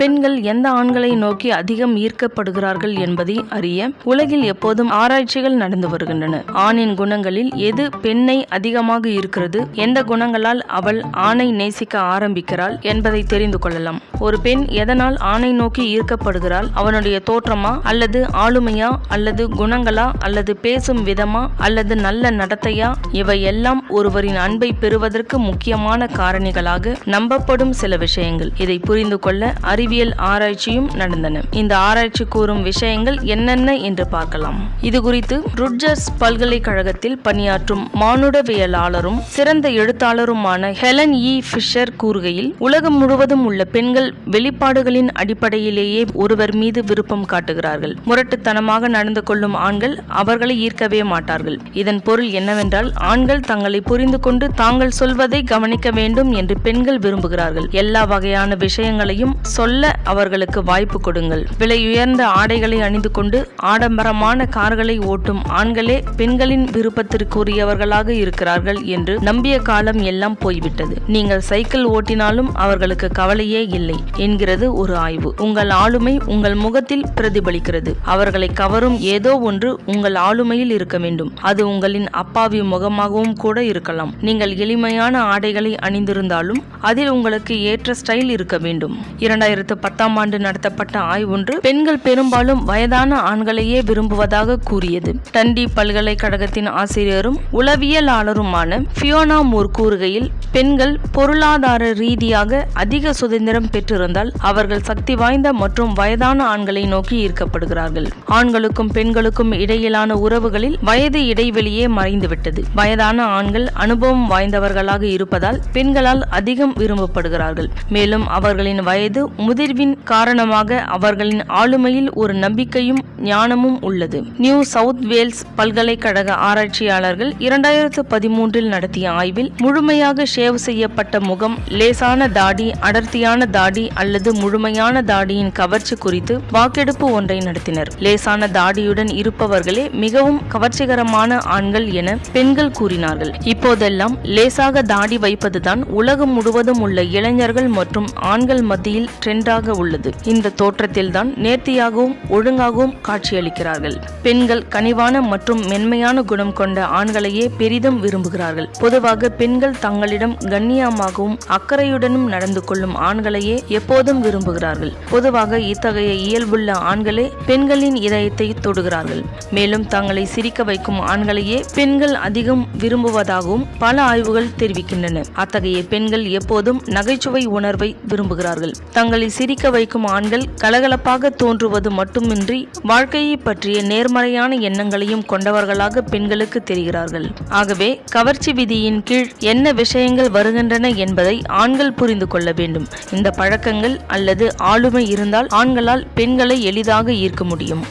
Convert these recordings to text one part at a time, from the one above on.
பெண்கள் எந்த ஆண்களை நோக்கி அதிகம் ஈர்க்கப்படுகிறார்கள் என்பதை அறிய உலகில் எப்போதும் ஆராய்ச்சிகள் நடந்து வருகின்றன. ஆணின் குணங்களில் எது பெண்ணை அதிகமாக இருக்கிறது எந்த குணங்களால் அவள் ஆணை நேசிக்க ஆரம்பிக்கிறாள் என்பதை தெரிந்து கொள்ளலாம். ஒரு பெண் எதனால் ஆணை நோக்கி ஈர்க்கப்படுகிறாள்? அவனுடைய தோற்றமா அல்லது ஆளுமையா அல்லது குணங்களா அல்லது பேசும் விதமா அல்லது நல்ல நடத்தையா? இவை எல்லாம் ஒருவரின் அன்பை பெறுவதற்கு முக்கியமான காரணிகளாக நம்பப்படும் சில விஷயங்கள். இதை புரிந்து கொள்ள அறிவியல் ஆராய்ச்சியும் நடந்தன. இந்த ஆராய்ச்சி கூறும் விஷயங்கள் என்னென்ன என்று பார்க்கலாம். இது குறித்து ருட்ஜர்ஸ் பல்கலைக்கழகத்தில் பணியாற்றும் மானுடவியலாளரும் சிறந்த எழுத்தாளருமான ஹெலன் இ. ஃபிஷர் கூறுகையில் உலகம் முழுவதும் உள்ள பெண்கள் வெளிப்பாடுகளின் அடிப்படையிலேயே ஒருவர் மீது விருப்பம் காட்டுகிறார்கள். முரட்டுத்தனமாக நடந்து கொள்ளும் ஆண்கள் அவர்களை ஈர்க்கவே மாட்டார்கள். இதன் பொருள் என்னவென்றால் ஆண்கள் தங்களை புரிந்து கொண்டு தாங்கள் சொல்வதை கவனிக்க வேண்டும் என்று பெண்கள் விரும்புகிறார்கள். எல்லா வகையான விஷயங்களையும் சொல்ல அவர்களுக்கு வாய்ப்பு கொடுங்கள். விலையுயர்ந்த ஆடைகளை அணிந்து கொண்டு ஆடம்பரமான கார்களை ஓட்டும் ஆண்களே பெண்களின் விருப்பத்திற்குரியவர்களாக இருக்கிறார்கள் என்று நம்பிய காலம் எல்லாம் போய்விட்டது. நீங்கள் சைக்கிள் ஓட்டினாலும் அவர்களுக்கு கவலையே இல்லை என்கிறது ஒரு ஆய்வு. உங்கள் ஆளுமை உங்கள் முகத்தில் பிரதிபலிக்கிறது. அவர்களை கவரும் ஏதோ ஒன்று உங்கள் ஆளுமையில் இருக்க வேண்டும். அது உங்களின் அப்பாவி முகமாகவும் கூட இருக்கலாம். நீங்கள் எளிமையான ஆடைகளை அணிந்திருந்தாலும் அதில் உங்களுக்கு ஏற்ற ஸ்டைல் இருக்க வேண்டும். இரண்டாயிரத்தி பத்தாம் ஆண்டு நடத்தப்பட்ட ஆய்வொன்று பெண்கள் பெரும்பாலும் வயதான ஆண்களையே விரும்புவதாக கூறியது. டண்டி பல்கலைக்கழகத்தின் ஆசிரியரும் உளவியலாளருமான ஃபியோனா மூர் கூறுகையில் பெண்கள் பொருளாதார ரீதியாக அதிக சுதந்திரம் பெற்றிருந்தால் அவர்கள் சக்தி வாய்ந்த மற்றும் வயதான ஆண்களை நோக்கி ஈர்க்கப்படுகிறார்கள். ஆண்களுக்கும் பெண்களுக்கும் இடையிலான உறவுகளில் வயது இடைவெளியே மறைந்துவிட்டது. வயதான ஆண்கள் அனுபவம் வாய்ந்தவர்களாக இருப்பதால் பெண்களால் அதிகம் விரும்பப்படுகிறார்கள். மேலும் அவர்களின் வயது முதிர்வின் காரணமாக அவர்களின் ஆளுமையில் ஒரு நம்பிக்கையும் ஞானமும் உள்ளது. நியூ சவுத் வேல்ஸ் பல்கலைக்கழக ஆராய்ச்சியாளர்கள் இரண்டாயிரத்து பதிமூன்றில் நடத்திய ஆய்வில் முழுமையாக ஷேவ் செய்யப்பட்ட முகம் லேசான தாடி அடர்த்தியான தாடி அல்லது முழுமையான தாடியின் கவர்ச்சி குறித்து வாக்கெடுப்பு ஒன்றை நடத்தினர். லேசான தாடியுடன் இருப்பவர்களே மிகவும் கவர்ச்சிகரமான ஆண்கள் என பெண்கள் கூறினார்கள். இப்போதெல்லாம் லேசாக தாடி வைப்பதுதான் உலகம் முழுவதும் உள்ள இளைஞர்கள் மற்றும் ஆண்கள் மத்தியில் ட்ரெண்ட் ட்ரெண்டாக உள்ளது. இந்த தோற்றத்தில்தான் நேர்த்தியாகவும் ஒழுங்காகவும் காட்சியளிக்கிறார்கள். பெண்கள் கனிவான மற்றும் மென்மையான குணம் கொண்ட ஆண்களையே பெரிதும் விரும்புகிறார்கள். பொதுவாக பெண்கள் தங்களிடம் கண்ணியமாகவும் அக்கறையுடனும் நடந்து கொள்ளும் ஆண்களையே எப்போதும் விரும்புகிறார்கள். பொதுவாக இத்தகைய இயல்புள்ள ஆண்களே பெண்களின் இதயத்தை தொடுகிறார்கள். மேலும் தங்களை சிரிக்க வைக்கும் ஆண்களையே பெண்கள் அதிகம் விரும்புவதாகவும் பல ஆய்வுகள் தெரிவிக்கின்றன. அத்தகைய பெண்கள் எப்போதும் நகைச்சுவை உணர்வை விரும்புகிறார்கள். தங்களை சிரிக்க வைக்கும் ஆண்கள் கலகலப்பாக தோன்றுவது மட்டுமின்றி வாழ்க்கையை பற்றிய நேர்மறையான எண்ணங்களையும் கொண்டவர்களாக பெண்களுக்கு தெரிகிறார்கள். ஆகவே கவர்ச்சி விதியின் கீழ் என்ன விஷயங்கள் வருகின்றன என்பதை ஆண்கள் புரிந்து கொள்ள வேண்டும். இந்த பழக்கங்கள் அல்லது ஆளுமை இருந்தால் ஆண்களால் பெண்களை எளிதாக ஈர்க்க முடியும்.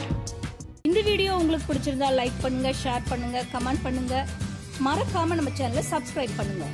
இந்த வீடியோ உங்களுக்கு பிடிச்சிருந்தா லைக் பண்ணுங்க ஷேர் பண்ணுங்க கமெண்ட் பண்ணுங்க. மறக்காம நம்ம சேனலை சப்ஸ்கிரைப் பண்ணுங்க.